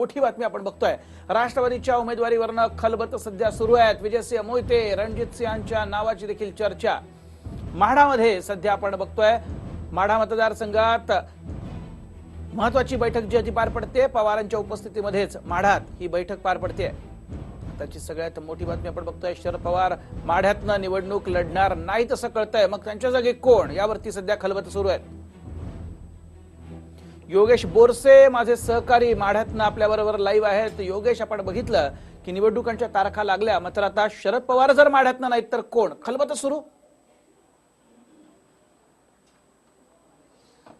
मोठी बातमी आपण बघतोय. राष्ट्रवादीच्या उमेदवारीवरनं खलबत सध्या सुरू आहेत. विजयसिंह मोहिते रणजित सिंहांच्या नावाची देखील चर्चा. माढामध्ये सध्या आपण बघतोय. माढा मतदारसंघात महत्वाची बैठक जी आहे ती पार पडते पवारांच्या उपस्थितीमध्येच माढात ही बैठक पार पडते. त्याची सगळ्यात मोठी बातमी आपण बघतोय शरद पवार माढ्यातनं निवडणूक लढणार नाहीत असं कळतंय. मग त्यांच्या जागी कोण? यावरती सध्या खलबत सुरू आहेत. योगेश बोरसे माझे सहकारी माढ्यातनं आपल्याबरोबर लाईव्ह आहेत. योगेश आपण बघितलं की निवडणुकांच्या तारखा लागल्या. मात्र आता शरद पवार जर माढ्यातनं नाहीत तर कोण? खलबत सुरू.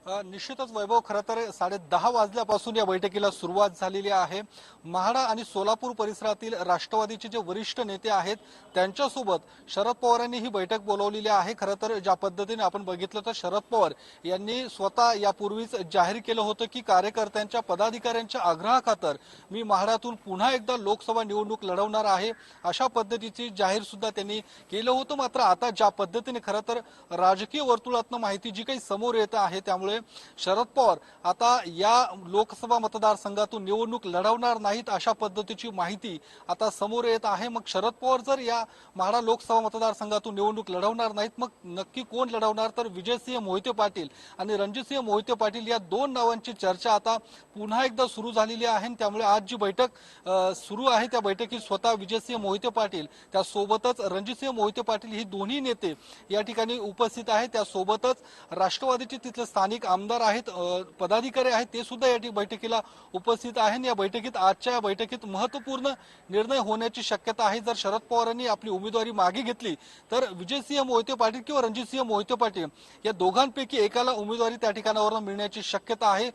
निश्चितच वैभव खरं तर साडे दहा वाजल्यापासून या बैठकीला सुरुवात झालेली आहे. म्हाडा आणि सोलापूर परिसरातील राष्ट्रवादीचे जे वरिष्ठ नेते आहेत त्यांच्यासोबत शरद पवारांनी ही बैठक बोलवलेली आहे. खरं तर ज्या पद्धतीने आपण बघितलं तर शरद पवार यांनी स्वतः यापूर्वीच जाहीर केलं होतं की कार्यकर्त्यांच्या पदाधिकाऱ्यांच्या आग्रहाखातर मी म्हाडातून पुन्हा एकदा लोकसभा निवडणूक लढवणार आहे. अशा पद्धतीची जाहीर सुद्धा त्यांनी केलं होतं. मात्र आता ज्या पद्धतीने खरं तर राजकीय वर्तुळातनं माहिती जी काही समोर येत आहे त्यामुळे शरद पवार. आता या लोकसभा मतदारसंघातून निवडणूक लढवणार नाहीत अशा पद्धतीची माहिती आता समोर येत आहे. मग शरद पवार जर या म्हाडा लोकसभा मतदारसंघातून निवडणूक लढवणार नाहीत मग नक्की कोण लढवणार? तर विजयसिंह मोहिते पाटील आणि रणजितसिंह मोहिते पाटील या दोन नावांची चर्चा आता पुन्हा एकदा सुरू झालेली आहे आणि त्यामुळे आज जी बैठक सुरू आहे त्या बैठकीत स्वतः विजयसिंह मोहिते पाटील त्यासोबतच रणजितसिंह मोहिते पाटील ही दोन्ही नेते या ठिकाणी उपस्थित आहेत. त्यासोबतच राष्ट्रवादीचे तिथले स्थानिक आमदार आहेत पदाधिकारी आहेत ते सुद्धा या बैठकीला उपस्थित आहेत. या बैठकीत आजच्या या बैठकीत महत्त्वपूर्ण निर्णय होण्याची शक्यता आहे. जर शरद पवारांनी आपली उमेदवारी मागे घेतली तर विजयसिंह मोहिते पाटील किंवा रणजितसिंह मोहिते पाटील या दोघांपैकी एकाला उमेदवारी त्या ठिकाणावरून मिळण्याची शक्यता आहे.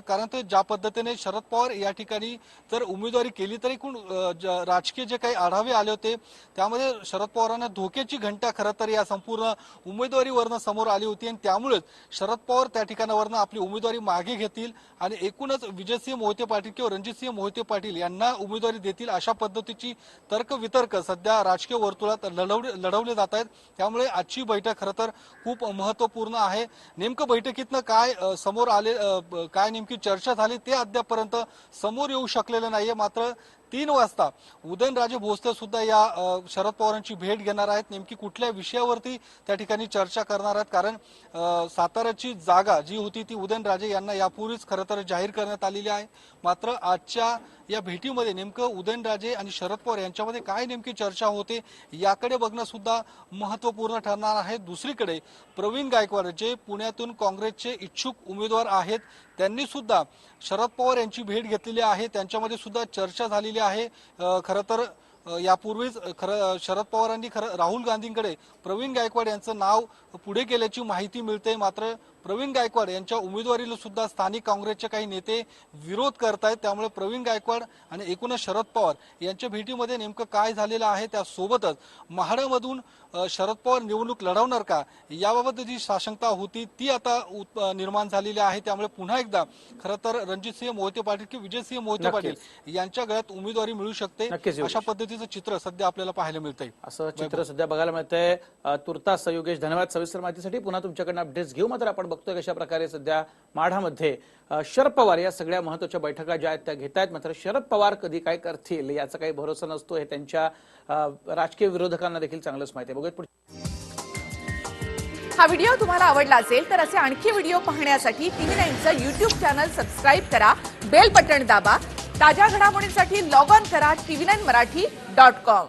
कारण ते ज्या पद्धतीने शरद पवार या ठिकाणी जर उमेदवारी केली तरी कोण ज- राजकीय जे काही आढावे आले होते त्यामध्ये शरद पवारांना धोक्याची घंटा खरं तर या संपूर्ण उमेदवारीवरनं समोर आली होती. आणि त्यामुळेच शरद पवार त्या ठिकाणावरनं आपली उमेदवारी मागे घेतील आणि एकूणच विजयसिंह मोहिते पाटील किंवा रणजितसिंह मोहिते पाटील यांना उमेदवारी देतील अशा पद्धतीची तर्क वितर्क सध्या राजकीय वर्तुळात लढवले लढवले जात आहेत. त्यामुळे आजची बैठक खरं तर खूप महत्त्वपूर्ण आहे. नेमकं बैठकीतनं काय समोर आले काय नेमकी चर्चा झाली ते अद्यापपर्यंत समोर येऊ शकलेलं नाहीये. मात्र तीन वाजता उदयनराजे भोसले सुद्धा या शरद पवारांची भेट घेणार आहेत. नेमकी कुठल्या विषयावरती त्या ठिकाणी चर्चा करणार आहेत? कारण साताऱ्याची जागा जी होती ती उदयनराजे यांना यापूर्वीच खरं तर जाहीर करण्यात आलेली आहे. मात्र आजच्या या भेटीमध्ये नेमकं उदयनराजे आणि शरद पवार यांच्यामध्ये काय नेमकी चर्चा होते याकडे बघणं सुद्धा ठरणार आहे. दुसरीकडे प्रवीण गायकवाड जे पुण्यातून काँग्रेसचे इच्छुक उमेदवार आहेत त्यांनी सुद्धा शरद पवार यांची भेट घेतलेली आहे. त्यांच्यामध्ये सुद्धा चर्चा झालेली आहे. खरं तर यापूर्वीच खरं शरद पवारांनी खरं राहुल गांधींकडे प्रवीण गायकवाड यांचं नाव पुढे केल्याची माहिती मिळते. मात्र प्रवीण गायकवाड यांच्या उमेदवारीला सुद्धा स्थानिक काँग्रेसचे काही नेते विरोध करतायत. त्यामुळे प्रवीण गायकवाड आणि एकूणच शरद पवार यांच्या भेटीमध्ये नेमकं काय झालेलं आहे त्यासोबतच महाडामधून शरद पवार निवडणूक लढवणार का? याबाबत जी साशंकता होती ती आता निर्माण झालेली आहे. त्यामुळे पुन्हा एकदा खरं तर रणजितसिंह मोहिते पाटील की विजयसिंह मोहिते. पाटील यांच्या गळ्यात उमेदवारी मिळू शकते. अशा पद्धतीचं चित्र सध्या आपल्याला पाहायला मिळतंय. असं चित्र सध्या बघायला मिळतंय. तुर्तास योगेश धन्यवाद. सविस्तर माहितीसाठी पुन्हा तुमच्याकडनं अपडेट्स घेऊ मात्र आपण बघतोय कशा प्रकारे सध्या माढामध्ये शरद पवार या सगळ्या महत्त्वाच्या बैठका ज्या आहेत त्या घेत आहेत मात्र शरद पवार कधी काय करतील याचा काही भरोसा नसतो हे त्यांच्या राजकीय विरोधकांना देखील चांगलंच माहिती आहे. बघूयात पुढे. हा व्हिडिओ तुम्हाला आवडला असेल तर असे आणखी व्हिडिओ पाहण्यासाठी टीव्ही नाईनचं युट्यूब चॅनल सबस्क्राईब करा बेल बटन दाबा ताज्या घडामोडींसाठी लॉग ऑन करा TV nine Marathi dot com.